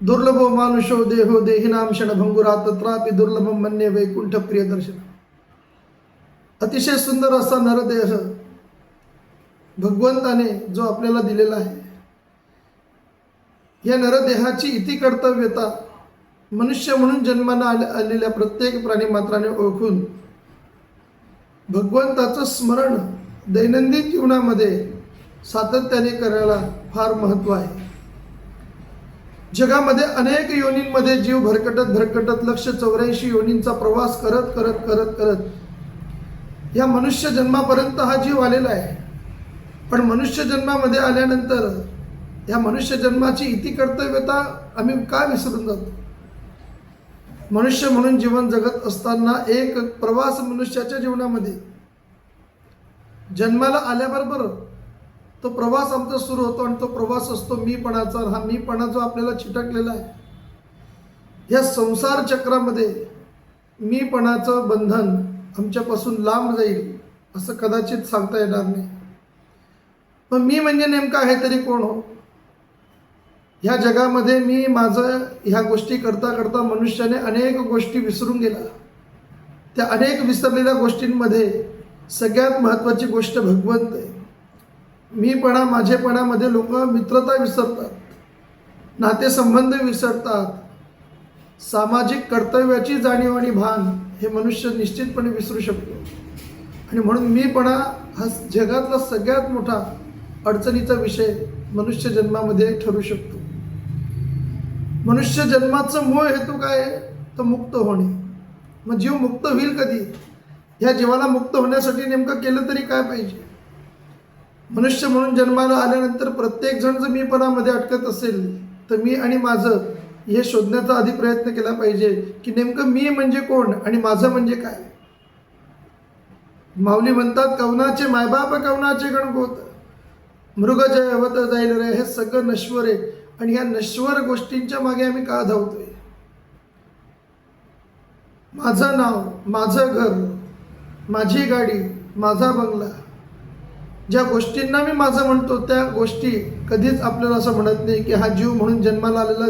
दुर्लभ मानुषो देहो देहिनाम क्षणभंगुरा तत्रापि दुर्लभ मन्य वैकुंठ प्रिय दर्शन अतिशय सुंदर असा नरदेह भगवंताने जो आपल्याला दिलेला आहे. या नरदेहाची इति कर्तव्यता मनुष्य म्हणून जन्माला आले आलेल्या प्रत्येक प्राणीमात्राने ओळखून भगवंताचं स्मरण दैनंदिन जीवनामध्ये सातत्याने करायला फार महत्त्व आहे. जगामध्ये अनेक योनींमध्ये जीव भरकटत भरकटत लक्ष चौऱ्याऐंशी योनींचा प्रवास करत करत करत करत. या मनुष्य जन्मापर्यंत हा जीव आलेला आहे. पण मनुष्य जन्मामध्ये आल्यानंतर या मनुष्य जन्माची इति कर्तव्यता आम्ही का विसरून जातो? मनुष्य म्हणून जीवन जगत असताना एक प्रवास मनुष्याच्या जीवनामध्ये. जन्माला आल्याबरोबर तो प्रवास आमचा सुरू होतो आणि तो प्रवास असतो मीपणाचा हा मीपणा जो आपल्याला चिटकलेला आहे या संसार चक्रामध्ये मीपणाचं बंधन आमच्यापासून लांब जाईल असं कदाचित सांगता येणार नाही. पण मी म्हणजे नेमकं आहे तरी कोण हो? ह्या जगामध्ये मी माझं ह्या गोष्टी करता करता मनुष्याने अनेक गोष्टी विसरून गेला. त्या अनेक विसरलेल्या गोष्टींमध्ये सगळ्यात महत्त्वाची गोष्ट भगवंत आहे. मीपणा माझेपणामध्ये लोक मित्रता विसरतात नातेसंबंध विसरतात. सामाजिक कर्तव्याची जाणीव आणि भान हे मनुष्य निश्चितपणे विसरू शकतो. आणि म्हणून मीपणा हा जगातला सगळ्यात मोठा अडचणीचा विषय मनुष्य जन्मामध्ये ठरू शकतो. मनुष्य जन्माचं मूळ हेतू काय तर मुक्त होणे. मग जीव मुक्त होईल कधी? ह्या जीवाला मुक्त होण्यासाठी नेमकं केलं तरी काय पाहिजे? मनुष्य म्हणून जन्माला आल्यानंतर प्रत्येक जण जर मीपणामध्ये अटकत असेल तर मी आणि माझं हे शोधण्याचा आधी प्रयत्न केला पाहिजे की नेमकं मी म्हणजे कोण आणि माझं म्हणजे काय? माऊली म्हणतात कवनाचे मायबाप कवनाचे गणगोत. मृग जय अवत जाईल रे हे सगळं नश्वर. आहे आणि ह्या नश्वर गोष्टींच्या मागे आम्ही का धावतोय? माझं नाव माझं घर माझी गाडी माझा बंगला ज्या गोष्टींना मी माझं म्हणतो त्या गोष्टी कधीच आपल्याला असं म्हणत नाही की हा जीव म्हणून जन्माला आलेला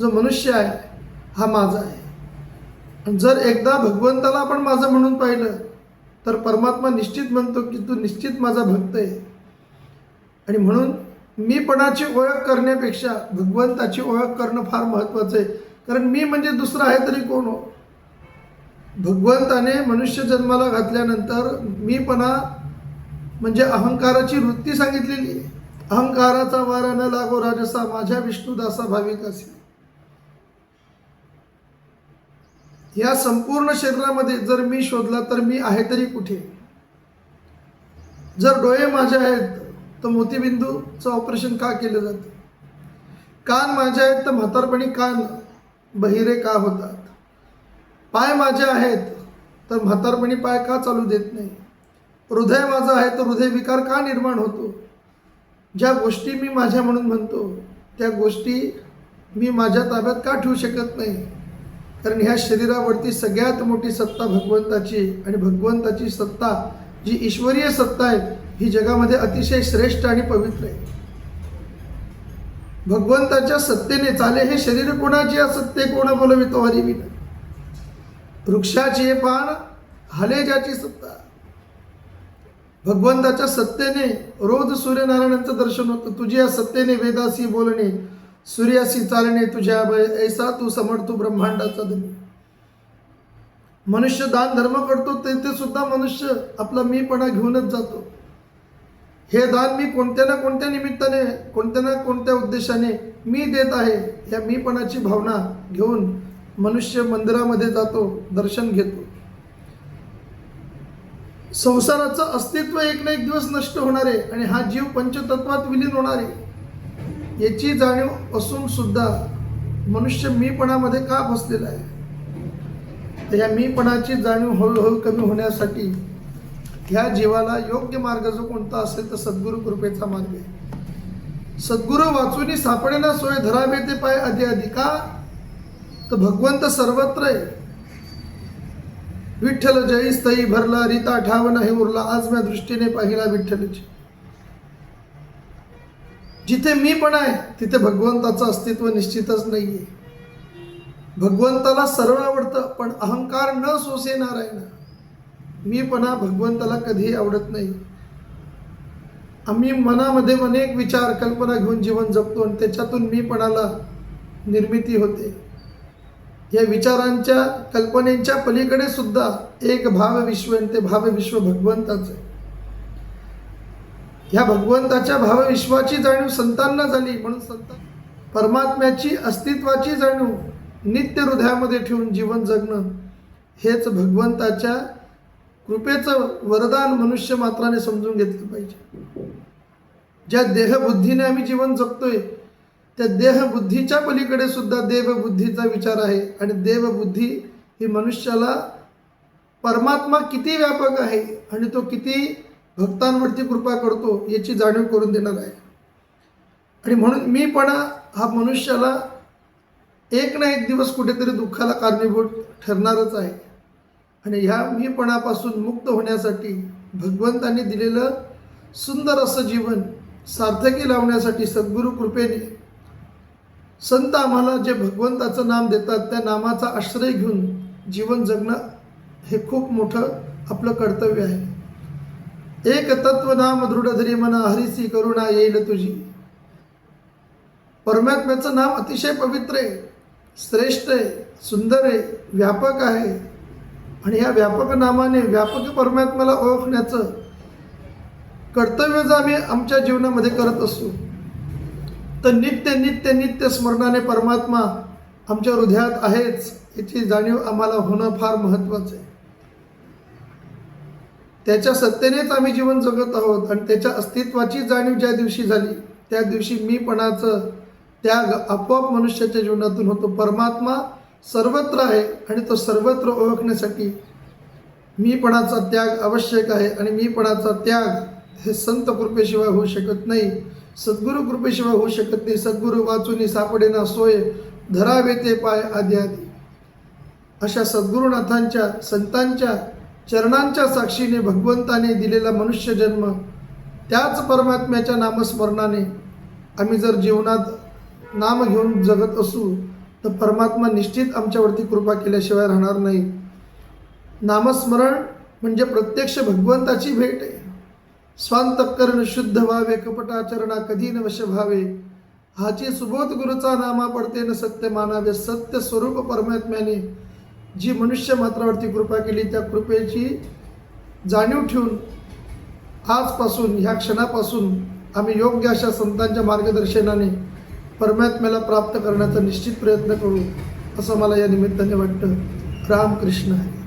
जो मनुष्य आहे हा माझा आहे. जर एकदा भगवंताला आपण माझं म्हणून पाहिलं तर परमात्मा निश्चित म्हणतो की तू निश्चित माझा भक्त आहे. आणि म्हणून मीपणाची ओळख करण्यापेक्षा भगवंताची ओळख करणं फार महत्त्वाचं आहे. कारण मी म्हणजे दुसरं आहे तरी कोण हो? भगवंताने मनुष्य जन्माला घातल्यानंतर मीपणा म्हणजे अहंकाराची वृत्ती सांगितलेली आहे. अहंकाराचा वारा न लागो राजसा माझ्या विष्णुदासा असे. या संपूर्ण शरीरामध्ये जर मी शोधला तर मी आहे तरी कुठे? जर डोळे माझे आहेत तर मोतीबिंदूचं ऑपरेशन का केलं जातं? कान माझे आहेत तर म्हातारपणी कान बहिरे का होतात? पाय माझे आहेत तर म्हातारपणी पाय का चालू देत नाही? हृदय माझं आहे तर हृदय विकार का निर्माण होतो? ज्या गोष्टी मी माझ्या म्हणून म्हणतो त्या गोष्टी मी माझ्या ताब्यात का ठेवू शकत नाही? कारण ह्या शरीरावरती सगळ्यात मोठी सत्ता भगवंताची आणि भगवंताची सत्ता जी ईश्वरीय सत्ता आहे ही जगामध्ये अतिशय श्रेष्ठ आणि पवित्र आहे. भगवंताच्या सत्तेने चाले हे शरीर कोणाची असत्य कोणा बोलवितो हरिविना वृक्षाची पान हले ज्याची सत्ता. भगवंताच्या सत्तेने रोज सूर्यनारायणांचं दर्शन होतं. तुझ्या सत्तेने वेदासी बोलणे सूर्यासी चालणे तुझ्या ऐसा तू समर्थू ब्रह्मांडाचा धनी मनुष्य दान धर्म करतो तेथे सुद्धा मनुष्य आपला मीपणा घेऊनच जातो. हे दान मी कोणत्या ना कोणत्या निमित्ताने कोणत्या ना कोणत्या उद्देशाने मी देत आहे या मीपणाची भावना घेऊन मनुष्य मंदिरामध्ये जातो दर्शन घेतो. संसाराचं अस्तित्व एक ना एक दिवस नष्ट होणार आहे आणि हा जीव पंचतत्वात विलीन होणार आहे. याची जाणीव असून सुद्धा मनुष्य मीपणामध्ये का बसलेला आहे? तर या मीपणाची जाणीव हळूहळू कमी होण्यासाठी ह्या जीवाला योग्य मार्ग जो कोणता असेल तर सद्गुरु कृपेचा मार्ग आहे. सद्गुरु वाचूनी सापडेना सोय धरावे ते पाय अधि अधिका तर भगवंत सर्वत्र आहे. विठ्ठल जयस्तई स्थई भरला रीता ठावन हे उरला आज म्या दृष्टीने पाहिला विठ्ठलची. जिथे मी पण आहे तिथे भगवंताचं अस्तित्व निश्चितच नाही आहे भगवंताला सर्व आवडतं पण अहंकार न सोसे नारायण. मीपणा भगवंताला कधीही आवडत नाही. आम्ही मनामध्ये अनेक विचार कल्पना घेऊन जीवन जगतो आणि त्याच्यातून मीपणाला निर्मिती होते. या विचारांच्या कल्पनेच्या पलीकडे सुद्धा एक भावविश्व आणि ते भावविश्व भगवंताचं आहे. ह्या भगवंताच्या भावविश्वाची जाणीव संतांना झाली म्हणून संतान परमात्म्याची अस्तित्वाची जाणीव नित्य हृदयामध्ये ठेवून जीवन जगणं हेच भगवंताच्या कृपेचं वरदान मनुष्य मात्राने समजून घेतलं पाहिजे. ज्या देहबुद्धीने आम्ही जीवन जगतोय त्या देहबुद्धीच्या पलीकडे सुद्धा देवबुद्धीचा विचार आहे. आणि देवबुद्धी ही मनुष्याला परमात्मा किती व्यापक आहे आणि तो किती भक्तांवरती कृपा करतो याची जाणीव करून देणार आहे. आणि म्हणून मीपणा हा मनुष्याला एक ना एक दिवस कुठेतरी दुःखाला कारणीभूत ठरणारच आहे. आणि ह्या मीपणापासून मुक्त होण्यासाठी भगवंतांनी दिलेलं सुंदर असं जीवन सार्थकी लावण्यासाठी सद्गुरू कृपेने संत आम्हाला जे भगवंताचं नाम देतात त्या नामाचा आश्रय घेऊन जीवन जगणं हे खूप मोठं आपलं कर्तव्य आहे. एक तत्व नाम दृढधरी म्हणा मना हरिसी करुणा येईल तुझी. परमात्म्याचं नाम अतिशय पवित्र आहे श्रेष्ठ आहे सुंदर आहे व्यापक आहे. आणि या व्यापक नामाने व्यापक परमात्म्याला ओळखण्याचं कर्तव्य जर आम्ही आमच्या जीवनामध्ये करत असू तर नित्य नित्य नित्य स्मरणाने परमात्मा आमच्या हृदयात आहेच याची जाणीव आम्हाला होणं फार महत्त्वाचं आहे. त्याच्या सत्तेनेच आम्ही जीवन जगत आहोत आणि त्याच्या अस्तित्वाची जाणीव ज्या दिवशी झाली त्या दिवशी मीपणाचं त्याग आपोआप मनुष्याच्या जीवनातून होतो. परमात्मा सर्वत्र आहे आणि तो सर्वत्र ओळखण्यासाठी मीपणाचा त्याग आवश्यक आहे आणि मीपणाचा त्याग हे संत कृपेशिवाय होऊ शकत नाही. सद्गुरू कृपेशिवाय होऊ शकत नाही. सद्गुरु वाचून सापडेना सोय धरावे ते पाय आदी आदी अशा सद्गुरुनाथांच्या संतांच्या चरणांच्या साक्षीने भगवंताने दिलेला मनुष्य जन्म त्याच परमात्म्याच्या नामस्मरणाने आम्ही जर जीवनात नाम घेऊन जगत असू तर परमात्मा निश्चित आमच्यावरती कृपा केल्याशिवाय राहणार नाही. नामस्मरण म्हणजे प्रत्यक्ष भगवंताची भेट आहे. स्वांतकरण शुद्ध व्हावे कपटाचरणा कधी नवश व्हावे. हाची सुबोध गुरुचा नामा पडते न सत्य मानावे सत्य स्वरूप परमात्म्याने. जी मनुष्य मात्रावरती कृपा केली त्या कृपेची जाणीव ठेवून आजपासून ह्या क्षणापासून आम्ही योग्य अशा संतांच्या मार्गदर्शनाने परमात्म्याला प्राप्त करण्याचा निश्चित प्रयत्न करू असं मला या निमित्ताने वाटतं. रामकृष्ण आहे